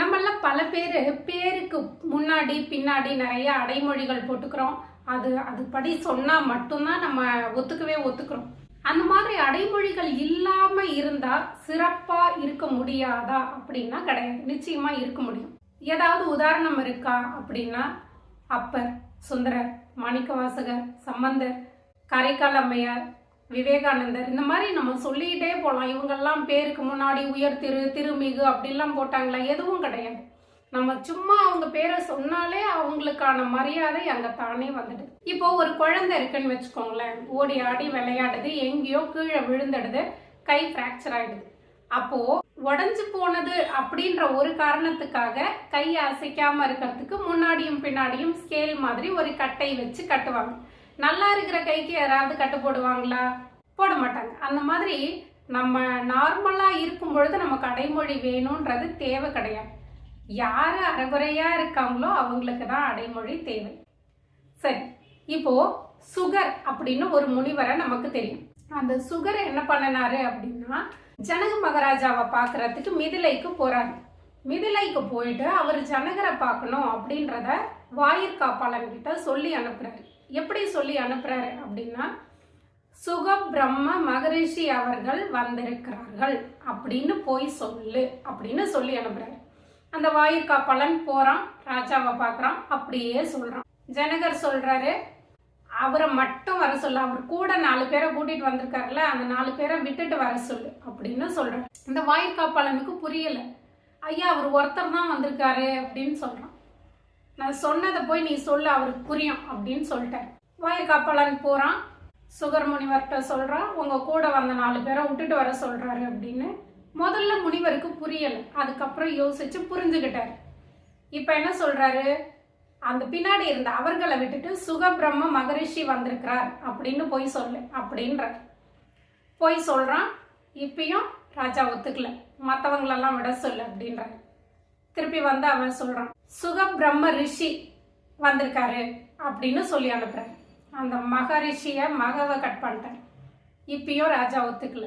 நம்மள பல பேர் பேருக்கு முன்னாடி பின்னாடி நிறைய அடைமொழிகள் போட்டுக்கிறோம். அது அதுபடி சொன்னால் சொன்னா மட்டும்தான் நம்ம ஒத்துக்கவே ஒத்துக்கிறோம். அந்த மாதிரி அடைமொழிகள் இல்லாம இருந்தா சிறப்பா இருக்க முடியாதா அப்படின்னா கிடையாது. நிச்சயமா இருக்க முடியும். ஏதாவது உதாரணம் இருக்கா அப்படின்னா அப்பர் சுந்தரர் மாணிக்கவாசகர் சம்பந்தர் காரைக்கால் அம்மையார் விவேகானந்தர். இந்த மாதிரி நம்ம சொல்லிக்கிட்டே போகலாம் இவங்கெல்லாம் பேருக்கு முன்னாடி உயர் திரு திருமிகு அப்படிலாம் போட்டாங்களா? எதுவும் கிடையாது. நம்ம சும்மா அவங்க பேரை சொன்னாலே அவங்களுக்கான மரியாதை அங்கே தானே வந்துடுது. இப்போ ஒரு குழந்தை இருக்குன்னு வச்சுக்கோங்களேன். ஓடி ஆடி விளையாடுது. எங்கேயோ கீழே விழுந்துடுது. கை ஃப்ராக்சர் ஆயிடுது. அப்போ உடஞ்சு போனது அப்படின்ற ஒரு காரணத்துக்காக கை அசைக்காம இருக்கிறதுக்கு முன்னாடியும் பின்னாடியும் ஸ்கேல் மாதிரி ஒரு கட்டை வச்சு கட்டுவாங்க. நல்லா இருக்கிற கைக்கு யாராவது கட்டு போடுவாங்களா? போட மாட்டாங்க. அந்த மாதிரி நம்ம நார்மலாக இருக்கும் பொழுது நமக்கு அடைமொழி வேணும்ன்றது தேவை கிடையாது. யார் அறகுறையாக இருக்காங்களோ அவங்களுக்கு தான் அடைமொழி தேவை. சரி இப்போ சுகர் அப்படின்னு ஒரு முனிவரை நமக்கு தெரியும். அந்த சுகர் என்ன பண்ணினாரு அப்படின்னா ஜனக மகாராஜாவை பார்க்கறதுக்கு மிதிலைக்கு போறாரு. மிதிலைக்கு போயிட்டு அவர் ஜனகரை பார்க்கணும் அப்படின்றத வாயிற்காப்பாளன் கிட்ட சொல்லி அனுப்புறாரு. எப்படி சொல்லி அனுப்புறாரு அப்படின்னா சுக பிரம்ம மகரிஷி அவர்கள் வந்திருக்கிறார்கள் அப்படின்னு போய் சொல்லு அப்படின்னு சொல்லி அனுப்புறாரு. அந்த வாயிற்காப்பாளன் போறான் ராஜாவை பார்க்கறான் அப்படியே சொல்றான். ஜனகர் சொல்றாரு அவரை மட்டும் வர சொல்லு அவர் கூட நாலு பேரை கூட்டிட்டு வந்திருக்காருல்ல அந்த நாலு பேரை விட்டுட்டு வர சொல்லு அப்படின்னு சொல்றாரு. இந்த பலனுக்கு புரியல. ஐயா அவர் ஒருத்தர் தான் வந்திருக்காரு அப்படின்னு சொல்றான். நான் சொன்னதை போய் நீ சொல்லு அவருக்கு புரியும் அப்படின்னு சொல்லிட்டேன். வாயிற்காப்பாளன் போகிறான் சுகர் முனிவர்கிட்ட சொல்கிறான் உங்கள் கூட வந்த நாலு பேரை விட்டுட்டு வர சொல்கிறாரு அப்படின்னு. முதல்ல முனிவருக்கு புரியலை. அதுக்கப்புறம் யோசிச்சு புரிஞ்சுக்கிட்டார். இப்போ என்ன சொல்கிறாரு அந்த பின்னாடி இருந்த அவர்களை விட்டுட்டு சுகபிரம்ம மகரிஷி வந்திருக்கிறார் அப்படின்னு போய் சொல்லு அப்படின்றார். போய் சொல்கிறான் இப்பயும் ராஜா ஒத்துக்கல. மற்றவங்களெல்லாம் விட சொல்லு அப்படின்றார். திருப்பி வந்து அவன் சொல்றான் சுக பிரம்ம ரிஷி வந்திருக்காரு அப்படின்னு சொல்லி அனுப்புறாரு அந்த மகரிஷிய மகவை கட் பண்ணிட்டார் இப்பயும் ராஜா ஒத்துக்கல.